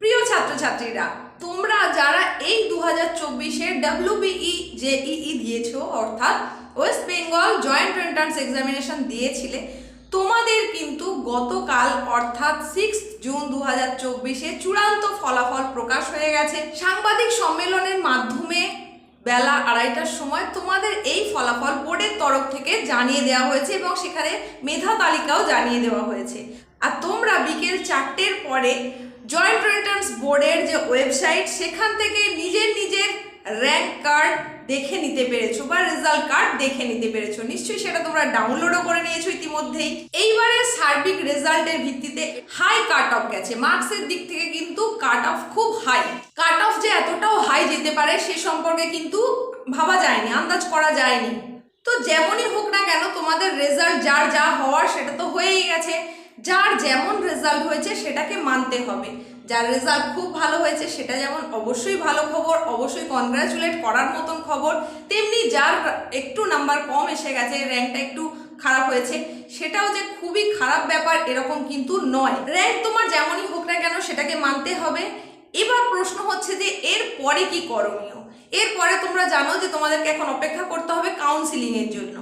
প্রিয় ছাত্রছাত্রীরা, তোমরা যারা এই দু হাজার চব্বিশের ডাব্লিউবিই জেইই দিয়েছ, অর্থাৎ west Bengal joint entrance examination দিয়েছিলে, তোমাদের কিন্তু গতকাল, অর্থাৎ সিক্স জুন দু হাজার চব্বিশে চূড়ান্ত ফলাফল প্রকাশ হয়ে গেছে। সাংবাদিক সম্মেলনের মাধ্যমে বেলা আড়াইটার সময় তোমাদের এই ফলাফল বোর্ডের তরফ থেকে জানিয়ে দেওয়া হয়েছে এবং সেখানে মেধা তালিকাও জানিয়ে দেওয়া হয়েছে। আর তোমরা বিকেল চারটের পরে জয়েন্ট এন্ট্রান্স বোর্ডের যে ওয়েবসাইট সেখান থেকে নিজের নিজের র্যাঙ্ক কার্ড দেখে নিতে পেরেছ বা রেজাল্ট কার্ড দেখে নিতে পেরেছ। নিশ্চয়ই সেটা তোমরা ডাউনলোডও করে নিয়েছো ইতিমধ্যেই। এইবারের সার্বিক রেজাল্টের ভিত্তিতে হাই কাট অফ গেছে। মার্কসের দিক থেকে কিন্তু কাট অফ খুব হাই কাট অফ যে এতটাও হাই যেতে পারে, সে সম্পর্কে কিন্তু ভাবা যায়নি, আন্দাজ করা যায়নি। তো যেমনই হোক না কেন, তোমাদের রেজাল্ট যার যা হওয়ার, সেটা তো হয়েই গেছে। যার যেমন রেজাল্ট হয়েছে সেটাকে মানতে হবে। যার রেজাল্ট খুব ভালো হয়েছে সেটা যেমন অবশ্যই ভালো খবর, অবশ্যই কনগ্রাচুলেট করার মতন খবর, তেমনি যার একটু নাম্বার কম এসে গেছে র্যাঙ্কটা একটু খারাপ হয়েছে, সেটাও যে খুবই খারাপ ব্যাপার এরকম কিন্তু নয়। র্যাঙ্ক তোমার যেমনই হোক না কেন সেটাকে মানতে হবে। এবার প্রশ্ন হচ্ছে যে এর পরে কি করণীয়? এরপরে তোমরা জানো যে তোমাদেরকে এখন অপেক্ষা করতে হবে কাউন্সিলিং এর জন্য।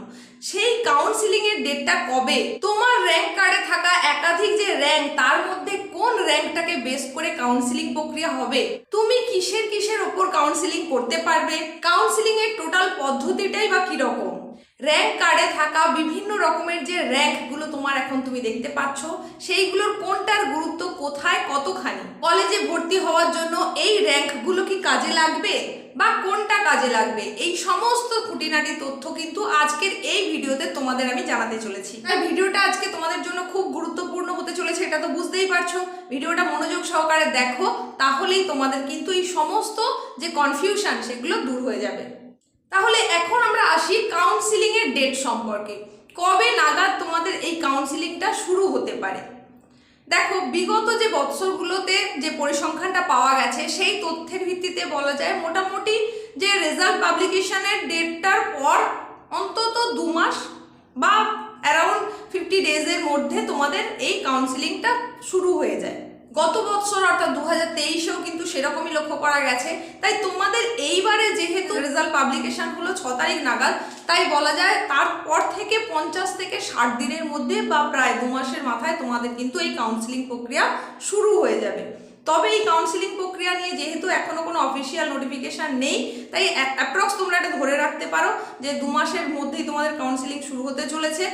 সেই কাউন্সিলিং এর ডেটটা কবে? তোমার র্যাঙ্ক কার্ডে থাকা একাধিক যে র্যাঙ্ক তার মধ্যে কোন র্যাঙ্কটাকে বেস করে কাউন্সিলিং প্রক্রিয়া হবে? তুমি কিসের কিসের ওপর কাউন্সিলিং করতে পারবে? কাউন্সিলিং এর টোটাল পদ্ধতিটাই বা কীরকম? র্যাঙ্ক কার্ডে থাকা বিভিন্ন রকমের যে র্যাঙ্কগুলো তোমার এখন তুমি দেখতে পাচ্ছ, সেইগুলোর কোনটার গুরুত্ব কোথায়, কতখানি? কলেজে ভর্তি হওয়ার জন্য এই র্যাঙ্কগুলো কি কাজে লাগবে বা কোনটা কাজে লাগবে? এই সমস্ত খুঁটিনাটি তথ্য কিন্তু আজকের এই ভিডিওতে তোমাদের আমি জানাতে চলেছি। তাই ভিডিওটা আজকে তোমাদের জন্য খুব গুরুত্বপূর্ণ হতে চলেছে, এটা তো বুঝতেই পারছ। ভিডিওটা মনোযোগ সহকারে দেখো, তাহলেই তোমাদের কিন্তু এই সমস্ত যে কনফিউশন সেগুলো দূর হয়ে যাবে। তাহলে এখন আমরা আসি কাউন্সিলিং এর ডেট সম্পর্কে। কবে নাগাদ তোমাদের এই কাউন্সিলিংটা শুরু হতে পারে? দেখো, বিগত যে বৎসরগুলোতে যে পরিসংখ্যানটা পাওয়া গেছে, সেই তথ্যের ভিত্তিতে বলা যায় মোটামুটি যে রেজাল্ট পাবলিকেশনের ডেটটার পর অন্তত দু মাস বা অ্যারাউন্ড ফিফটি ডেজের মধ্যে তোমাদের এই কাউন্সিলিংটা শুরু হয়ে যায়। গত বছর অর্থাৎ দু হাজার তেইশেও কিন্তু সেরকমই লক্ষ্য করা গেছে। তাই তোমাদের এইবারে যেহেতু রেজাল্ট পাবলিকেশন হলো ছ তারিখ নাগাদ, তাই বলা যায় তারপর থেকে পঞ্চাশ থেকে ষাট দিনের মধ্যে বা প্রায় দু মাসের মাথায় তোমাদের কিন্তু এই কাউন্সিলিং প্রক্রিয়া শুরু হয়ে যাবে। তবে এই কাউন্সিলিং প্রক্রিয়া নিয়ে যেহেতু এখনও কোনো অফিসিয়াল নোটিফিকেশন নেই, তাই অ্যাপ্রক্স তোমরা এটা ধরে রাখতে পারো যে দু মাসের মধ্যেই তোমাদের কাউন্সিলিং শুরু হতে চলেছে।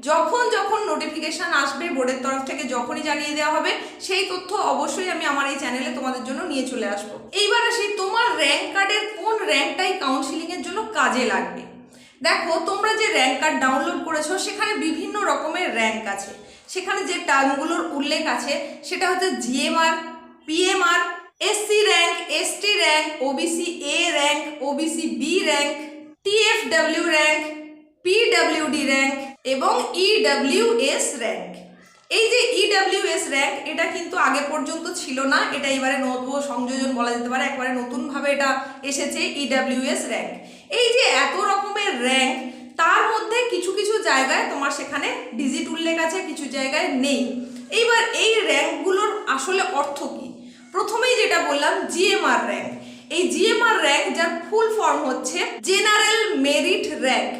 যখন যখন নোটিফিকেশন আসবে বোর্ডের তরফ থেকে যখনই জানিয়ে দেওয়া হবে, সেই তথ্য অবশ্যই আমি আমার এই চ্যানেলে তোমাদের জন্য নিয়ে চলে আসব। এইবার আসি, তোমার র্যাঙ্ক কার্ডের কোন র্যাঙ্কটাই কাউন্সিলিং এর জন্য কাজে লাগবে? দেখো, তোমরা যে র্যাঙ্ক কার্ড ডাউনলোড করেছ, সেখানে বিভিন্ন রকমের র্যাঙ্ক আছে। সেখানে যে টার্মগুলোর উল্লেখ আছে, সেটা হচ্ছে GMR PMR SC rank ST rank OBC A rank OBC B rank TFW rank PWD rank এবং ইডব্লিউএস র্যাঙ্ক এই যে ইডব্লিউএস র্যাঙ্ক এটা কিন্তু আগে পর্যন্ত ছিল না, এটা এবারে নতুন সংযোজন বলা যেতে পারে, একবারে নতুনভাবে এটা এসেছে ইডব্লিউএস র্যাঙ্ক এই যে এত রকমের র্যাঙ্ক তার মধ্যে কিছু কিছু জায়গায় তোমার সেখানে ডিজিট উল্লেখ আছে, কিছু জায়গায় নেই। এইবার এই র্যাঙ্কগুলোর আসলে অর্থ কী? প্রথমেই যেটা বললাম জিএমআর র্যাঙ্ক এই জিএমআর র্যাঙ্ক যার ফুল ফর্ম হচ্ছে জেনারেল মেরিট র্যাঙ্ক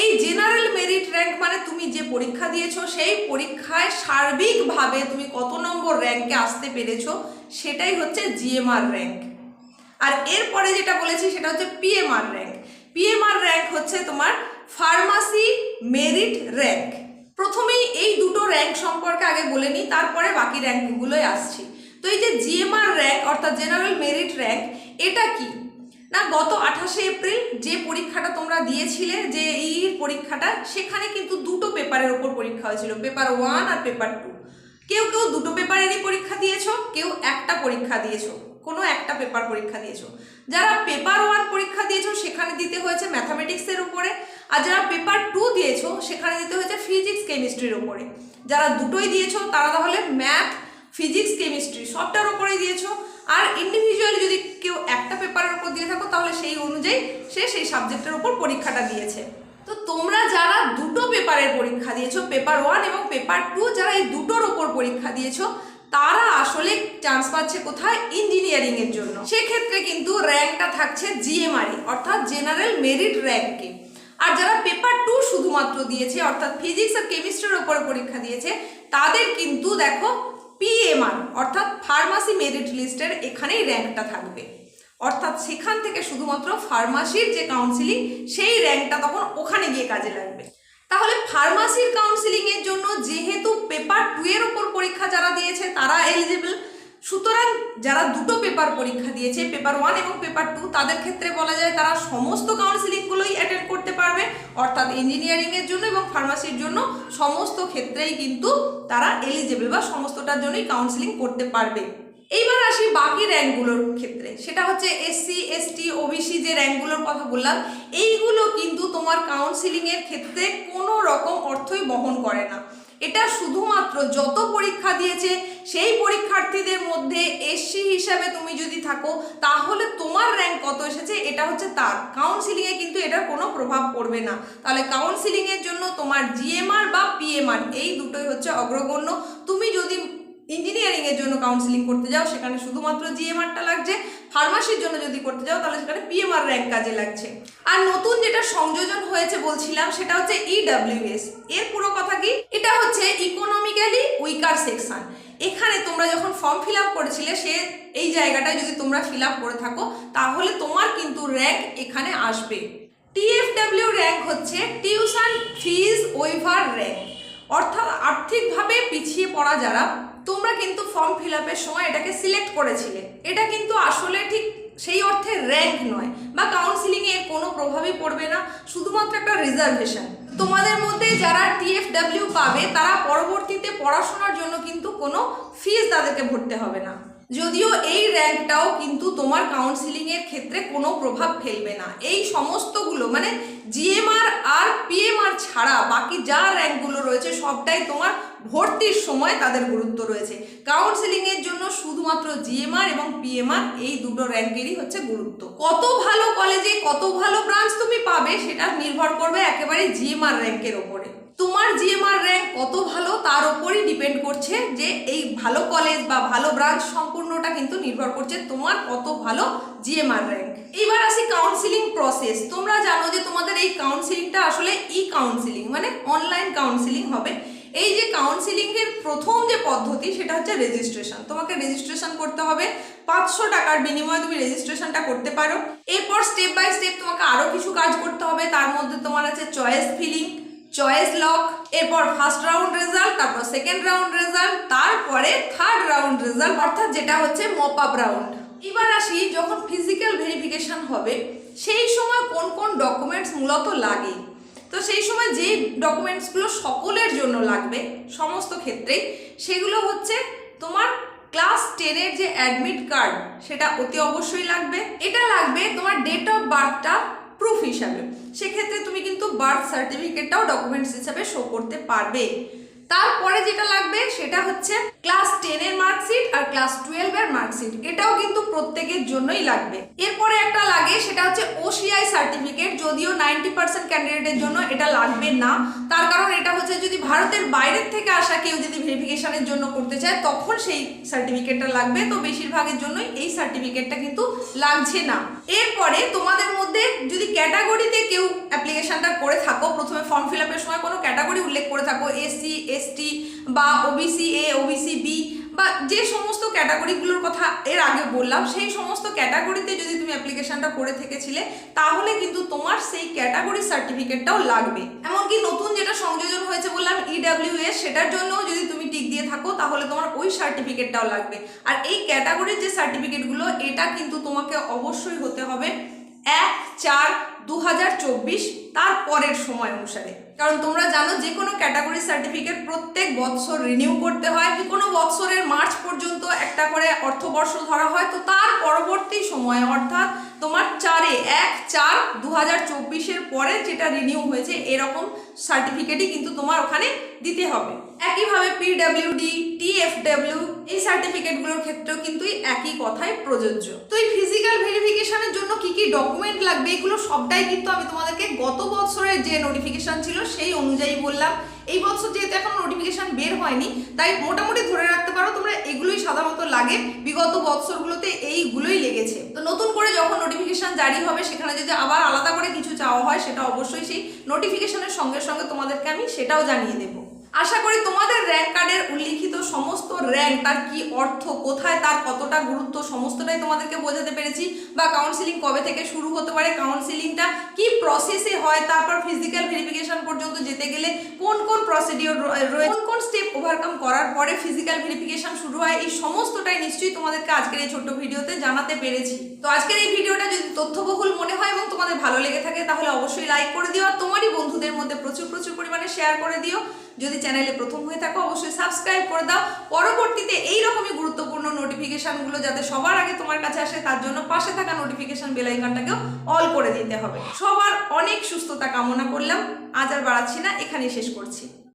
এই জেনারেল মেরিট র্যাঙ্ক মানে তুমি যে পরীক্ষা দিয়েছ, সেই পরীক্ষায় সার্বিকভাবে তুমি কত নম্বর র্যাঙ্কে আসতে পেরেছ, সেটাই হচ্ছে জিএমআর র্যাঙ্ক আর এরপরে যেটা বলেছি, সেটা হচ্ছে পিএমআর র্যাঙ্ক পিএমআর র্যাঙ্ক হচ্ছে তোমার ফার্মাসি মেরিট র্যাঙ্ক প্রথমেই এই দুটো র্যাঙ্ক সম্পর্কে আগে বলে নিই, তারপরে বাকি র্যাঙ্কগুলোই আসছি। তো এই যে জিএমআর র্যাঙ্ক অর্থাৎ জেনারেল মেরিট র্যাঙ্ক এটা কি? না, গত আঠাশে এপ্রিল যে পরীক্ষাটা তোমরা দিয়েছিলে, যে এই পরীক্ষাটা, সেখানে কিন্তু দুটো পেপারের ওপর পরীক্ষা হয়েছিল, পেপার ওয়ান আর পেপার টু। কেউ কেউ দুটো পেপারেরই পরীক্ষা দিয়েছ, কেউ একটা পরীক্ষা দিয়েছ, কোনো একটা পেপার পরীক্ষা দিয়েছ। যারা পেপার ওয়ান পরীক্ষা দিয়েছ, সেখানে দিতে হয়েছে ম্যাথামেটিক্সের উপরে, আর যারা পেপার টু দিয়েছ, সেখানে দিতে হয়েছে ফিজিক্স কেমিস্ট্রির উপরে। যারা দুটোই দিয়েছ, তারা তাহলে ম্যাথ, ফিজিক্স, কেমিস্ট্রি সবটার উপরেই দিয়েছ, আর ইন্ডিভিজুয়ালি যদি কেউ একটা পেপারের উপর দিয়ে থাকো তাহলে সেই অনুযায়ী সে সেই সাবজেক্টের উপর পরীক্ষাটা দিয়েছে। তো তোমরা যারা দুটো পেপারের পরীক্ষা দিয়েছ, পেপার ওয়ান এবং পেপার টু যারা এই দুটোর ওপর পরীক্ষা দিয়েছ, তারা আসলে চান্স পাচ্ছে কোথায়? ইঞ্জিনিয়ারিং এর জন্য। সেক্ষেত্রে কিন্তু র্যাঙ্কটা থাকছে জিএমআরই অর্থাৎ জেনারেল মেরিট র্যাঙ্কে আর যারা পেপার টু শুধুমাত্র দিয়েছে, অর্থাৎ ফিজিক্স আর কেমিস্ট্রির ওপরে পরীক্ষা দিয়েছে, তাদের কিন্তু দেখো পিএমআর অর্থাৎ ফার্মাসি মেরিট লিস্টের এখানেই র্যাঙ্কটা থাকবে। অর্থাৎ সেখান থেকে শুধুমাত্র ফার্মাসির যে কাউন্সিলিং সেই র্যাঙ্কটা তখন ওখানে গিয়ে কাজে লাগবে। তাহলে ফার্মাসির কাউন্সিলিং এর জন্য যেহেতু পেপার টু এর ওপর পরীক্ষা যারা দিয়েছে, তারা এলিজিবল সুতরাং যারা দুটো পেপার পরীক্ষা দিয়েছে পেপার ওয়ান এবং পেপার টু তাদের ক্ষেত্রে বলা যায় তারা সমস্ত কাউন্সিলিংগুলোই অ্যাটেন্ড করতে পারবে, অর্থাৎ ইঞ্জিনিয়ারিংয়ের জন্য এবং ফার্মাসির জন্য সমস্ত ক্ষেত্রেই কিন্তু তারা এলিজিবল বা সমস্তটার জন্যই কাউন্সিলিং করতে পারবে। এইবার আসি বাকি র্যাঙ্কগুলোর ক্ষেত্রে। সেটা হচ্ছে এসসি এসটি ওবিসি যে র্যাঙ্কগুলোর কথা বললাম, এইগুলো কিন্তু তোমার কাউন্সিলিং এর ক্ষেত্রে কোনো রকম অর্থই বহন করে না। এটা শুধুমাত্র যত পরীক্ষা দিয়েছে, সেই পরীক্ষার্থীদের মধ্যে এসসি হিসাবে তুমি যদি থাকো, তাহলে তোমার র্যাঙ্ক কত এসেছে, এটা হচ্ছে তার। কাউন্সিলিংয়ে কিন্তু এটার কোনো প্রভাব পড়বে না। তাহলে কাউন্সিলিংয়ের জন্য তোমার জিএমআর বা পিএমআর এই দুটোই হচ্ছে অগ্রগণ্য। তুমি যদি ইঞ্জিনিয়ারিং এর জন্য কাউন্সিলিং করতে যাও, সেখানে শুধুমাত্র জিএমআরটা লাগছে। ফার্মাসির জন্য যদি করতে যাও, তাহলে সেখানে পিএমআর র্যাঙ্ক কাজে লাগছে। আর নতুন যেটা সংযোজন হয়েছে বলছিলাম, সেটা হচ্ছে E ইডাব্লিউএস এর পুরো কথা কি? এটা হচ্ছে ইকোনমিক্যালি উইকার সেকশন এখানে তোমরা যখন ফর্ম ফিল আপ করেছিলে, সে এই জায়গাটায় যদি তোমরা ফিল আপ করে থাকো, তাহলে তোমার কিন্তু র্যাঙ্ক এখানে আসবে। টিএফডাব্লিউ র্যাঙ্ক হচ্ছে টিউশন ফিজ ওয়েভার র্যাঙ্ক অর্থাৎ আর্থিকভাবে পিছিয়ে পড়া যারা তোমরা কিন্তু ফর্ম ফিল আপের সময় এটাকে সিলেক্ট করেছিলে। এটা কিন্তু আসলে ঠিক সেই অর্থে র্যাঙ্ক নয়। বা কাউন্সিলিং এর কোনো প্রভাবই পড়বে না। শুধুমাত্র একটা রিজার্ভেশন তোমাদের মধ্যে যারা টিএফডাব্লিউ পাবে, তারা পরবর্তীতে পড়াশোনার জন্য কিন্তু কোনো ফিজ তাদেরকে ভরতে হবে না। যদিও এই র্যাঙ্কটাও কিন্তু তোমার কাউন্সিলিং এর ক্ষেত্রে কোনো প্রভাব ফেলবে না। এই সমস্তগুলো মানে জিএমআর আর পিএমআর ছাড়া বাকি যা র্যাঙ্কগুলো রয়েছে, সবটাই তোমার ভর্তির সময় তাদের গুরুত্ব রয়েছে। কাউন্সিলিং এর জন্য শুধুমাত্র জিএমআর এবং পিএমআর এই দুটো র্যাঙ্কেরই হচ্ছে গুরুত্ব। কত ভালো কলেজে কত ভালো ব্রাঞ্চ তুমি পাবে, সেটা নির্ভর করবে একেবারে জিএমআর র্যাঙ্কের ওপরে। তোমার জিএমআর র্যাঙ্ক কত ভালো তার উপরই ডিপেন্ড করছে যে এই ভালো কলেজ বা ভালো ব্রাঞ্চ সম্পূর্ণটা কিন্তু নির্ভর করছে তোমার কত ভালো জিএমআর র্যাঙ্ক এবার আসি কাউন্সিলিং প্রসেস তোমরা জানো যে তোমাদের এই কাউন্সিলিংটা আসলে ই কাউন্সিলিং মানে অনলাইন কাউন্সিলিং হবে। এই যে কাউন্সিলিং এর প্রথম যে পদ্ধতি সেটা হচ্ছে রেজিস্ট্রেশন তোমাকে রেজিস্ট্রেশন করতে হবে। পাঁচশো টাকার বিনিময়ে তুমি রেজিস্ট্রেশনটা করতে পারো। এরপর স্টেপ বাই স্টেপ তোমাকে আরও কিছু কাজ করতে হবে। তার মধ্যে তোমার আছে চয়েস ফিলিং চয়েস লক এরপর ফার্স্ট রাউন্ড রেজাল্ট তারপর সেকেন্ড রাউন্ড রেজাল্ট তারপরে থার্ড রাউন্ড রেজাল্ট অর্থাৎ যেটা হচ্ছে মপ আপ রাউন্ড এবার আসি যখন ফিজিক্যাল ভেরিফিকেশন হবে, সেই সময় কোন কোন ডকুমেন্টস মূলত লাগে? তো সেই সময় যে ডকুমেন্টসগুলো সকলের জন্য লাগবে, সমস্ত ক্ষেত্রেই, সেগুলো হচ্ছে তোমার ক্লাস টেনের যে অ্যাডমিট কার্ড সেটা অতি অবশ্যই লাগবে। এটা লাগবে তোমার ডেট অফ বার্থটা প্রুফ হিসাবে। সেক্ষেত্রে তুমি কিন্তু বার্থ সার্টিফিকেটটাও ডকুমেন্টস হিসাবে শো করতে পারবে। তারপরে যেটা লাগবে সেটা হচ্ছে ক্লাস টেনের মার্কশিট আর ক্লাস টুয়েলভের মার্কশিট এটাও কিন্তু প্রত্যেকের জন্যই লাগবে। এরপরে একটা লাগে, সেটা হচ্ছে ওসিআই সার্টিফিকেট যদিও নাইনটি পার্সেন্ট ক্যান্ডিডেটের জন্য এটা লাগবে না। তার কারণ এটা হচ্ছে যদি ভারতের বাইরের থেকে আসা কেউ যদি ভেরিফিকেশনের জন্য করতে চায়, তখন সেই সার্টিফিকেটটা লাগবে। তো বেশিরভাগের জন্যই এই সার্টিফিকেটটা কিন্তু লাগছে না। এরপরে তোমাদের মধ্যে যদি ক্যাটাগরিতে কেউ অ্যাপ্লিকেশনটা করে থাকো, প্রথমে ফর্ম ফিল আপের সময় কোনো ক্যাটাগরি উল্লেখ করে থাকো এসসি এসটি বা ওবিসি এ ওবিসি বি বা যে সমস্ত ক্যাটাগরিগুলোর কথা এর আগে বললাম, সেই সমস্ত ক্যাটাগরিতে যদি তুমি অ্যাপ্লিকেশনটা করে থেকেছিলে, তাহলে কিন্তু তোমার সেই ক্যাটাগরি সার্টিফিকেটটাও লাগবে। এমনকি নতুন যেটা সংযোজন হয়েছে বললাম ইডাব্লিউএস সেটার জন্য যদি তুমি টিক দিয়ে থাকো, তাহলে তোমার ওই সার্টিফিকেটটাও লাগবে। আর এই ক্যাটাগরির যে সার্টিফিকেটগুলো, এটা কিন্তু তোমাকে অবশ্যই হতে হবে এক, চার দু তার পরের সময় অনুসারে। কারণ তোমরা জানো যে কোনো ক্যাটাগরি সার্টিফিকেট প্রত্যেক বৎসর রিনিউ করতে হয়। কোনো বৎসরের মার্চ পর্যন্ত একটা করে অর্থবর্ষ ধরা হয়। তো তার পরবর্তী সময় অর্থাৎ তোমার চারে এক, চার দু হাজার পরে যেটা রিনিউ হয়েছে, এরকম সার্টিফিকেটই কিন্তু তোমার ওখানে দিতে হবে। একইভাবে পিডব্লিউডি টিএফডব্লিউ এই সার্টিফিকেটগুলোর ক্ষেত্রেও কিন্তু একই কথাই প্রযোজ্য। তো এই ফিজিক্যাল ভেরিফিকেশনের জন্য কি কি ডকুমেন্ট লাগবে, এগুলো সবটাই কিন্তু আমি তোমাদেরকে গত বছরের যে নোটিফিকেশন ছিল সেই অনুযায়ী বললাম। এই বছর যেহেতু এখন নোটিফিকেশন বের হয়নি, তাই মোটামুটি ধরে রাখতে পারো তোমরা এগুলোই সাধারণত লাগে। বিগত বছরগুলোতে এইগুলোই লেগেছে। তো নতুন করে যখন নোটিফিকেশন জারি হবে, সেখানে যদি আবার আলাদা করে কিছু চাওয়া হয়, সেটা অবশ্যই সেই নোটিফিকেশনের সঙ্গে সঙ্গে তোমাদেরকে আমি সেটাও জানিয়ে দেবো। আশা করি তোমাদের র্যাঙ্ক কার্ডের উল্লিখিত সমস্ত র্যাঙ্ক, তার কি অর্থ, কোথায়, তার কতটা গুরুত্ব, সমস্তটাই তোমাদেরকে বোঝাতে পেরেছি। বা কাউন্সিলিং কবে থেকে শুরু হতে পারে কাউন্সিলিংটা কি প্রসেসে হয়, তারপর ফিজিক্যাল ভেরিফিকেশন পর্যন্ত যেতে গেলে কোন কোন প্রসিডিওর রয়েছে কোন কোন স্টেপ ওভারকাম করার পরে ফিজিক্যাল ভেরিফিকেশন শুরু হয়, এই সমস্তটাই নিশ্চয়ই তোমাদেরকে আজকের এই ছোট্ট ভিডিওতে জানাতে পেরেছি। তো আজকের এই ভিডিওটা যদি তথ্যবহুল মনে হয় এবং তোমাদের ভালো লেগে থাকে তাহলে অবশ্যই লাইক করে দিও আর তোমারই বন্ধুদের মধ্যে প্রচুর প্রচুর পরিমাণে শেয়ার করে দিও। যদি চ্যানেলে প্রথম হয়ে থাকো, অবশ্যই সাবস্ক্রাইব করে দাও। পরবর্তীতে এই রকমই গুরুত্বপূর্ণ নোটিফিকেশনগুলো যাতে সবার আগে তোমার কাছে আসে, তার জন্য পাশে থাকা নোটিফিকেশান বেল আইকনটাকেও অল করে দিতে হবে। সবার অনেক সুস্থতা কামনা করলাম। আজ আর বাড়াচ্ছি না, এখানেই শেষ করছি।